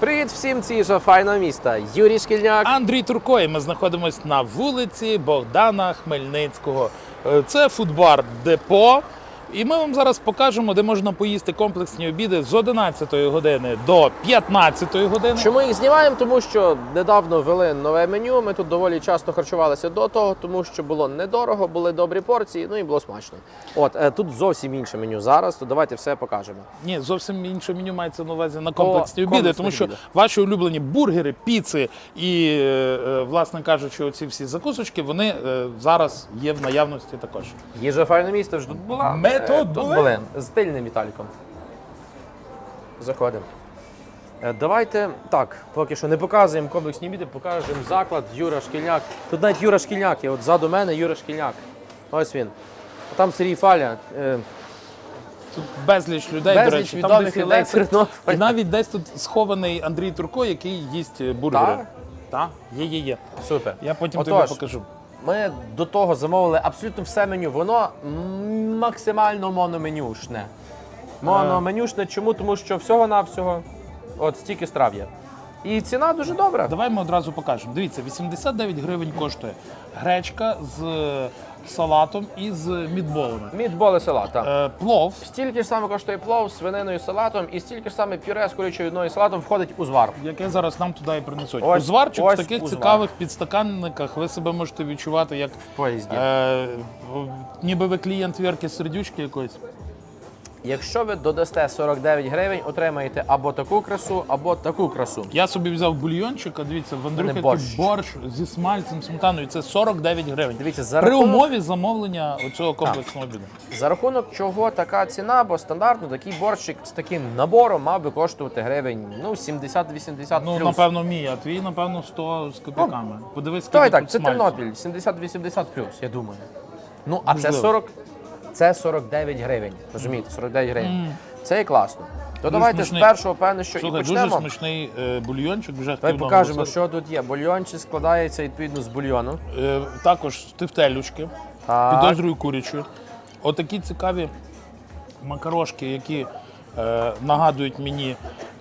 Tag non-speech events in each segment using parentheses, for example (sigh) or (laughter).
Привіт всім ці ж файного міста. Юрій Шкільняк. Андрій Турко, і ми знаходимося на вулиці Богдана Хмельницького. Е, Це фудбар депо. І ми вам зараз покажемо, де можна поїсти комплексні обіди з 11 години до 15 години. Чому їх знімаємо? Тому що недавно ввели нове меню. Ми тут доволі часто харчувалися до того, тому що було недорого, були добрі порції, ну і було смачно. От е, тут зовсім інше меню зараз, то давайте все покажемо. Ні, зовсім інше меню мається на увазі на комплексні О, обіди, комплексні тому що обіди. ваші улюблені бургери, піци і, е, е, власне кажучи, оці всі закусочки, вони е, зараз є в наявності також. Їжа файне місто вже тут була. Ми тут були. з тильним Віталіком. Заходимо. Е, Давайте так, поки що не показуємо комплексні обіди, покажемо заклад Юра Шкільняк. Тут навіть Юра Шкільняк є, от ззаду мене Юра Шкільняк. Ось він. А там Сергій Фаля. е, Тут безліч людей, до Безліч речі, там відомих десь людей І навіть десь тут схований Андрій Турко, який їсть е, бургери. Так? Так, є, є, є. Супер. Я потім Отож, тобі покажу. Ми до того замовили абсолютно все меню. Воно максимально мономенюшне. Мономенюшне. Чому? Тому що всього-навсього от стільки страв є. І ціна дуже добра. Давай ми одразу покажемо. Дивіться, 89 гривень коштує гречка з е, салатом і з мідболами. Мідболи салат, так. Е, плов. Стільки ж саме коштує плов з свининою салатом, і стільки ж саме пюре з курячою відною салатом входить у звар. Яке зараз нам туди і принесуть. Ось- Узварчик ось в таких узвар. цікавих підстаканниках ви себе можете відчувати як В поїзді. е, ніби ви клієнт вірки сердючки якоїсь. Якщо ви додасте 49 гривень, отримаєте або таку красу, або таку красу. Я собі взяв бульйончик, а дивіться, в Андрюхи борщ. борщ. зі смальцем, сметаною. Це 49 гривень. Дивіться, за При рахунок, умові замовлення цього комплексного обіду. за рахунок чого така ціна, бо стандартно такий борщик з таким набором мав би коштувати гривень ну 70-80 Ну, плюс. напевно, мій, а твій, напевно, 100 з копійками. Подивись, скільки Давай так, тут це смальцю. Тернопіль, 70-80 плюс, я думаю. Ну, а це Можливо. 40, це 49 гривень. Розумієте, 49 гривень. Це і класно. То давайте смачний. з першого, певно, що Слухай, і дуже смачний е, бульйончик, вже Давай активно покажемо, що тут є. Бульйончик складається відповідно з бульйону. Е, також тефтелючки, Так. підозрюю курячі. Отакі цікаві макарошки, які е, нагадують мені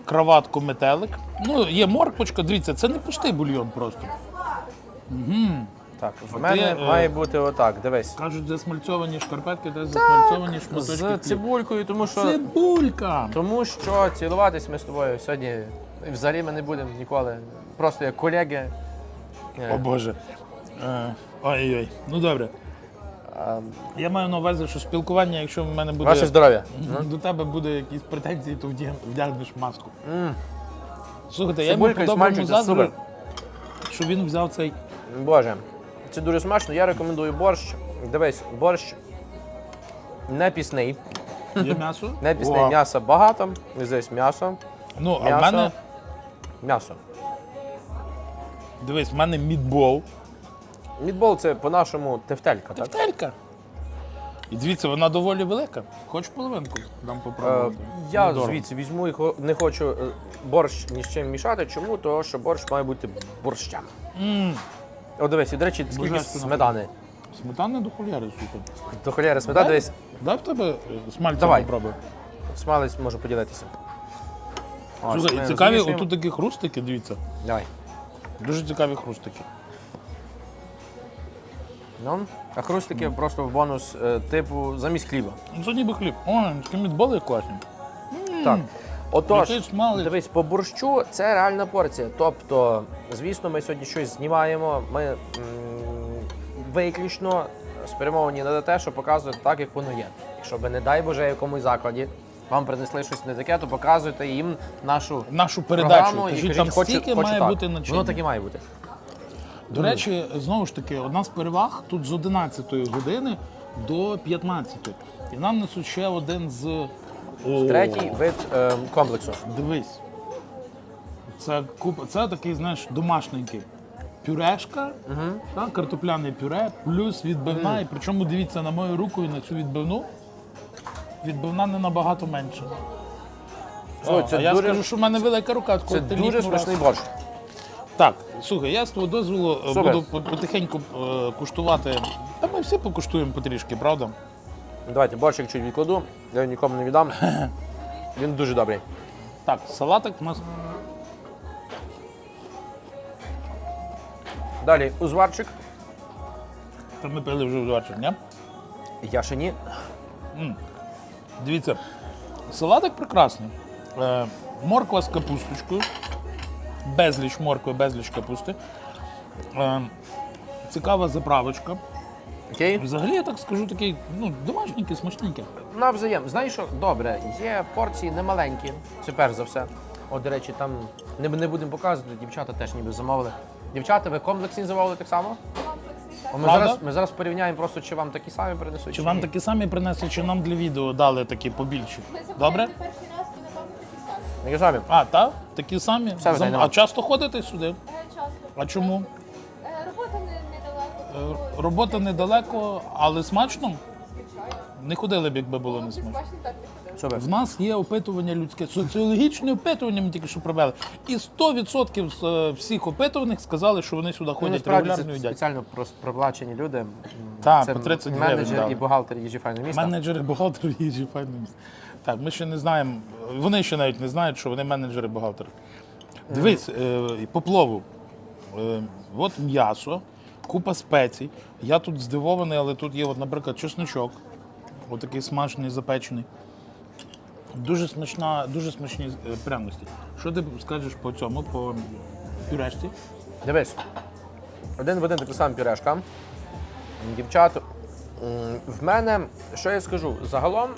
краватку метелик. Ну, є морквочка, дивіться, це не пустий бульйон просто. Так, в мене є, е, має бути отак, дивись. Кажуть, засмальцьовані шкарпетки, де засмальцовані шматочки. З хліба. цибулькою, тому що, Цибулька! тому що цілуватись ми з тобою сьогодні взагалі ми не будемо ніколи. Просто як колеги. Е, О Боже. Е, Ой-ой. Ну добре. Я маю на увазі, що спілкування, якщо в мене буде Ваше здоров'я. до тебе буде якісь претензії, то вдяг- вдягнеш маску. Слухайте, я йому Цибулька і це що він взяв цей. Боже, це дуже смачно. Я рекомендую борщ. Дивись, борщ не пісний. Є м'ясо? Не пісний, О. м'яса багато. Здесь м'ясо. Ну, а в М'ясо. мене, М'ясо. дивись, в мене мідбол. Мідбол це по-нашому тефтелька, так? Тефтелька. І дивіться, вона доволі велика. Хоч половинку дам Е, попробувати. я Недорого. звідси візьму і хо- не хочу е, борщ ні з чим мішати. Чому? Тому що борщ має бути борщем. М, О, дивись, і до речі, скільки Божественно. сметани. Сметана до холєри, слухай. До холєри сметани, Дай- дивись, Дай в тебе е, смальцем Давай. попробуй. смалець може поділитися. Ось, Слухай, ми і цікаві, розмішуємо. отут такі хрустики, дивіться. Давай. Дуже цікаві хрустики. Ну, а хрустики просто в бонус е, типу замість хліба. Ну, це ніби хліб. О, такі мідболи класні. Так. Отож, дивись, по борщу це реальна порція. Тобто, звісно, ми сьогодні щось знімаємо. Ми м, виключно спрямовані на те, що показувати так, як воно є. Якщо би, не дай Боже, в якомусь закладі вам принесли щось не таке, то показуйте їм нашу Нашу передачу. програму кажіть, там хочу, стільки хочу має так. бути начиння. Воно так і має бути. До речі, знову ж таки, одна з переваг тут з 11 години до 15. І нам несуть ще один з. Третій вид е, комплексу. Дивись. Це купа. Це такий, знаєш, домашненький. Пюрешка, так, картопляне пюре, плюс відбивна. І причому дивіться на мою руку і на цю відбивну. Відбивна не набагато менша. Слухай, О, це а я дуже- скажу, що в мене велика рука. Це коли ти дуже раз. смачний борщ. Так, слухай, я з твого дозволу е, Супер. буду по- потихеньку е, куштувати. Та ми всі покуштуємо потрішки, правда? Давайте борщик чуть відкладу, я його нікому не віддам. (laughs) Він дуже добрий. Так, салатик у нас Далі узварчик. та ми пили вже ввечері, ні? Я ще ні. Дивіться, салатик прекрасний. Е, морква з капусточкою. Безліч моркви, безліч капусти. Е, цікава заправочка. Окей. Взагалі, я так скажу, такий ну, домашненький, смачненький. Навзаєм. Знаєш що? Добре, є порції немаленькі. Це перш за все. От, до речі, там не, не будемо показувати, дівчата теж ніби замовили. Дівчата, ви комплексні замовили так само? О, Ми Правда? зараз, ми зараз порівняємо просто, чи вам такі самі принесуть. Чи вам ні. такі самі принесли, чи нам для відео дали такі побільші? Ми замовляємо Добре? не перший раз, і напевно такі самі. Такі самі. А, так? Такі самі? Все, Зам- нема. А часто ходите сюди? Е, Часто. А чому? Робота недалеко, але смачно? Не ходили б, якби було не смачно. В нас є опитування людське, соціологічне опитування ми тільки що провели. І 100% з е, всіх опитуваних сказали, що вони сюди Ну, ходять насправді регулярно це і їдять. спеціально прос- проплачені люди. М, Так, це по 30 гривень менеджер дали. і бухгалтер їжі файне міста. Менеджери бухгалтери їжі файне місце. Так, ми ще не знаємо. Вони ще навіть не знають, що вони менеджери бухгалтери. Дивись, е, по плову. Е, от м'ясо, купа спецій. Я тут здивований, але тут є, от, наприклад, чесночок. Отакий смажений, запечений. Дуже смачна, дуже смачні е, пряності. Що ти скажеш по цьому, по пюрешці? Дивись, один в один така сама пюрешка. Дівчат, в мене, що я скажу, загалом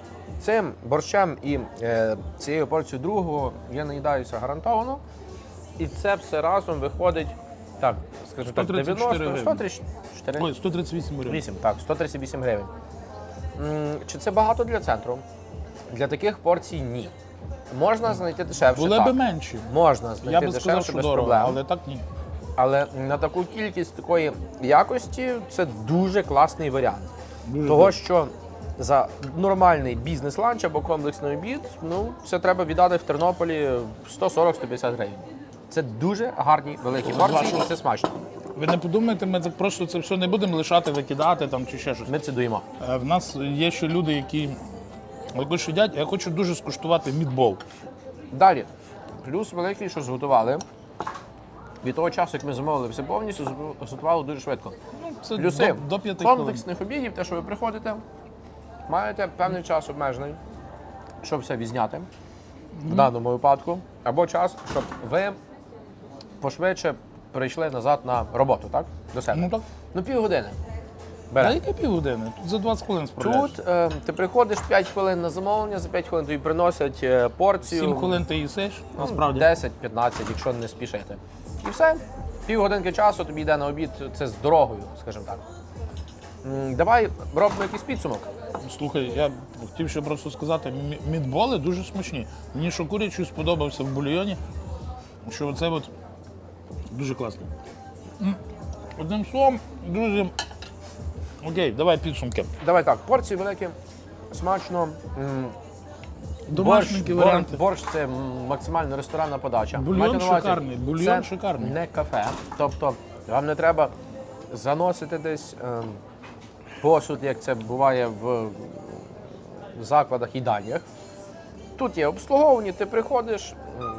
цим борщем і е, цією порцією другого я наїдаюся гарантовано. І це все разом виходить, так, скажімо так, 134 90, гривні. 134, Ой, 138 гривень. 8, так, 138 гривень. М, Чи це багато для центру? Для таких порцій ні. Можна знайти дешевше. Були так. би менші. Можна знайти Я би дешевше сказав, що без дорого, проблем. але так ні. Але на таку кількість такої якості це дуже класний варіант. Дуже Того, що за нормальний бізнес-ланч або комплексний обід, ну це треба віддати в Тернополі 140-150 гривень. Це дуже гарні великі порції, і це смачно. Ви не подумайте, ми так просто це все не будемо лишати, викидати там чи ще щось. Ми це доїмо. Е, В нас є ще люди, які також їдять. Я хочу дуже скуштувати мідбол. Далі, плюс великий, що зготували. Від того часу, як ми замовили все повністю, зготу- зготували дуже швидко. Ну, це Плюси до, до п'яти хвилин. комплексних обідів, те, що ви приходите, маєте певний час обмежений, щоб все відзняти в даному випадку, або час, щоб ви пошвидше прийшли назад на роботу, так? До себе. Ну так. Ну, півгодини. Бере. яке півгодини? Тут за 20 хвилин справляєш. Тут е, ти приходиш 5 хвилин на замовлення, за 5 хвилин тобі приносять е, порцію. 7 хвилин ти їсиш, насправді. 10-15, якщо не спішити. І все. Півгодинки часу тобі йде на обід, це з дорогою, скажімо так. М, Давай робимо якийсь підсумок. Слухай, я хотів ще просто сказати, мі- мідболи дуже смачні. Мені що курячий сподобався в бульйоні, що оце от дуже класно. Одним словом, друзі. Окей, давай підсумки. Давай так, порції великі, смачно. М, Домашненькі борщ, варіанти. Борщ це м, максимально ресторанна подача. Бульйон Майте на увазі, шикарний, бульйон це шикарний. Не кафе. Тобто вам не треба заносити десь ем, посуд, як це буває в закладах їдальнях. Тут є обслуговування, ти приходиш, м,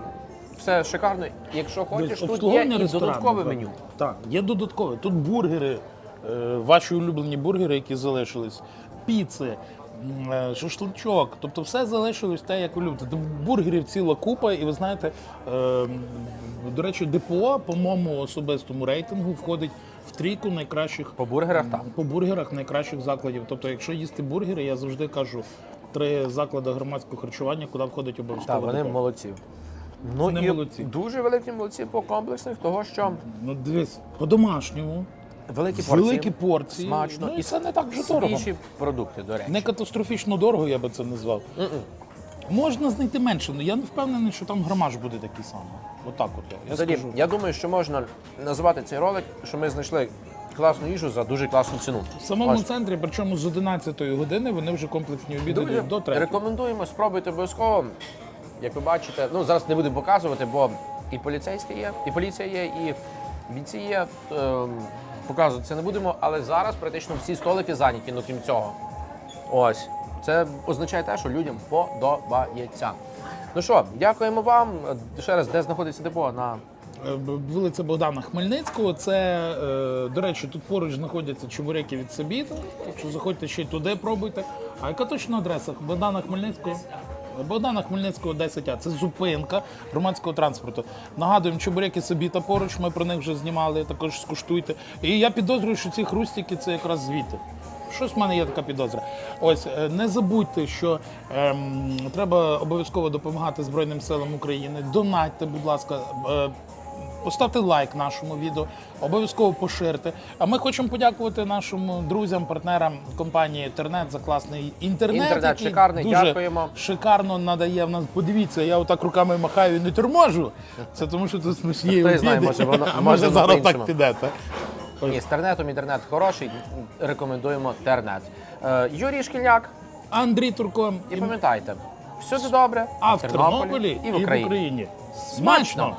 все шикарно. Якщо хочеш, тут є і додаткове меню. Так, є додаткове. Тут бургери, е, ваші улюблені бургери, які залишились, піци, е, шашличок. Тобто все залишилось те, як ви любите. Тут Бургерів ціла купа, і ви знаєте, е, до речі, ДПО, по моєму особистому рейтингу, входить в трійку найкращих По бургерах так. по бургерах найкращих закладів. Тобто, якщо їсти бургери, я завжди кажу три заклади громадського харчування, куди входить обов'язково. Так, вони ДПО. молодці. Ну Вони і молодці. дуже великі молодці по комплексних, того що Ну, дивись, по-домашньому. великі порції, Великі порції. смачно Ну, і це не так вже дорого. свіжі продукти, до речі. Не катастрофічно дорого, я би це назвав. Можна знайти менше, але я не впевнений, що там грамаж буде такий самий. Отак от я, я Взагалі, скажу. я думаю, що можна назвати цей ролик, що ми знайшли класну їжу за дуже класну ціну. В самому Ось. центрі, причому з 11 години, вони вже комплексні обіди дають до 3. рекомендуємо, спробуйте обов'язково. Як ви бачите, ну зараз не будемо показувати, бо і поліцейські є, і поліція є, і бійці є. Ем, показувати це не будемо, але зараз практично всі столики зайняті, ну крім цього. Ось. Це означає те, що людям подобається. Ну що, дякуємо вам. Ще раз, де знаходиться депо? На Е, Вулиця Богдана Хмельницького. Це, е, до речі, тут поруч знаходяться чебуреки від Сабіта. Так що заходьте ще й туди, пробуйте. А яка точна адреса? Богдана Хмельницького? Богдана Хмельницького 10А. Це зупинка громадського транспорту. Нагадуємо, чебуреки Сабіта поруч, ми про них вже знімали, також скуштуйте. І я підозрюю, що ці хрустики це якраз звідти. Щось в мене є така підозра. Ось е, не забудьте, що ем, треба обов'язково допомагати Збройним силам України. Донатьте, будь ласка. Е, Поставте лайк нашому відео, обов'язково поширте. А ми хочемо подякувати нашим друзям, партнерам компанії Тернет за класний інтернет. Інтернет який шикарний, дуже дякуємо. Шикарно надає в нас. Подивіться, я отак руками махаю і не торможу. Це тому, що тут смачні Хто знає, може, воно- а може, воно зараз по-іншому. так піде. Так? ні, з тернетом інтернет хороший. Рекомендуємо тернет. Е, Юрій Шкільняк. Андрій Турко І пам'ятайте, все добре а в Тернополі Тернополі і в Україні. Смачно!